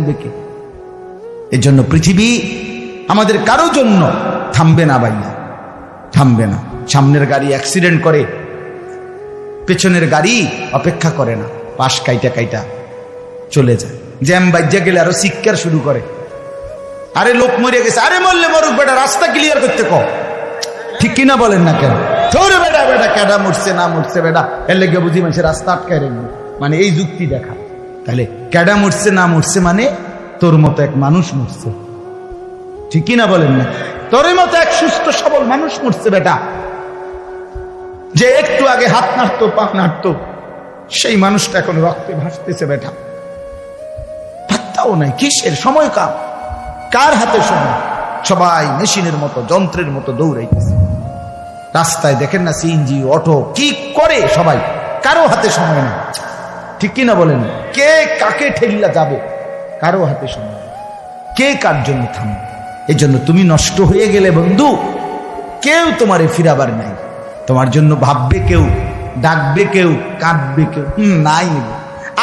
থামবে কে এর জন্য পৃথিবী আমাদের কারও জন্য থামবে না ভাইয়া। থামবে না। সামনের গাড়ি অ্যাক্সিডেন্ট করে, পেছনের গাড়ি অপেক্ষা করে না। পাশ কাইটা কাইটা চলে যায়। জ্যাম বাজ্যা গেলে আরও শিক্ষার শুরু করে। আরে লোক মরে গেছে। আরে মরলে মরুক বেটা, রাস্তা ক্লিয়ার করতে কো। ঠিক কিনা বলেন না কেন? ধরে বেটা বেটা, কেডা মরছে, না মরছে বেটা। এর লেগে বুঝি মানুষের রাস্তা আটকায় রাখবে মানে এই যুক্তি দেখা। তাহলে কেডা মরছে, না মরছে মানে তোর মতো এক মানুষ মরছে। ঠিক কিনা বলেন না? তোর মতো এক সুস্থ, সবল মানুষ মরছে বেটা। যে একটু আগে হাত নাড়তো, পা নাড়তো, সেই মানুষটা এখন রক্তে ভাসতেছে বেটা। পাত্তাও নাই, কিসের সময় কাম কার হাতে সময়? সবাই মেশিনের মতো, যন্ত্রের মতো দৌড়াইতেছে। রাস্তায় দেখেন না সিএনজি, অটো, কি করে সবাই? কারও হাতে সময় নেই। ঠিক কিনা বলেন? কে কাকে ঠেলিলা যাবে? কারও হাতে নেই। কে কার জন্য থামবে? এই জন্য তুমি নষ্ট হয়ে গেলে বন্ধু, কেউ তোমারে ফিরাবার নাই। তোমার জন্য ভাববে কেউ, ডাকবে কেউ, কাঁদবে কেউ। নাই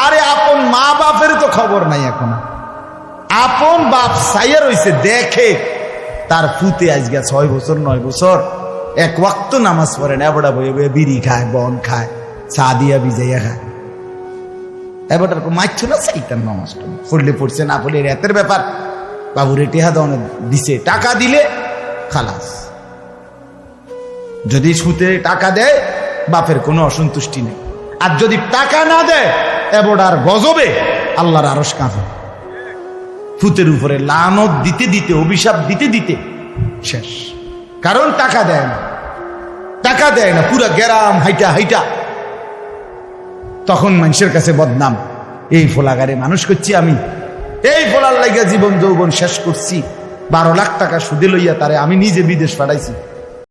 আরে আপন মা বাপের তো খবর নাই এখন। আপন বাপ সাইয়া রইছে, দেখে তার ফুতে আজকে ছয় বছর, নয় বছর, এক ওয়াক্ত নামাজ পড়ে না বয়ে বিড়ি খায়, বন খায়, চা দিয়া ভিজাইয়া খায়। এবার মাইছ না চাইতাম নামাজটা পড়লে পড়ছে, না পড়লে রাতের ব্যাপার। বাবুরে টেহা দাও দিছে, টাকা দিলে খালাস। যদি সুতে টাকা দেয়, বাপের কোনো অসন্তুষ্টি নেই। আর যদি টাকা না দেয়, এবড়ার গজবে আল্লাহর আরস কাঁপে। ফুতের উপরে লানত দিতে দিতে, অভিশাপ দিতে দিতে শেষ। কারণ টাকা দেয় না। টাকা দেয় না, পুরা গ্যারাম হাইটা হাইটা। তখন মানুষের কাছে বদনাম। এই ফোলাগারে মানুষ করছি আমি। এই ফোলার লাগিয়া জীবন যৌবন শেষ করছি। বারো লাখ টাকা সুদে লইয়া তারে আমি নিজে বিদেশ পাঠাইছি।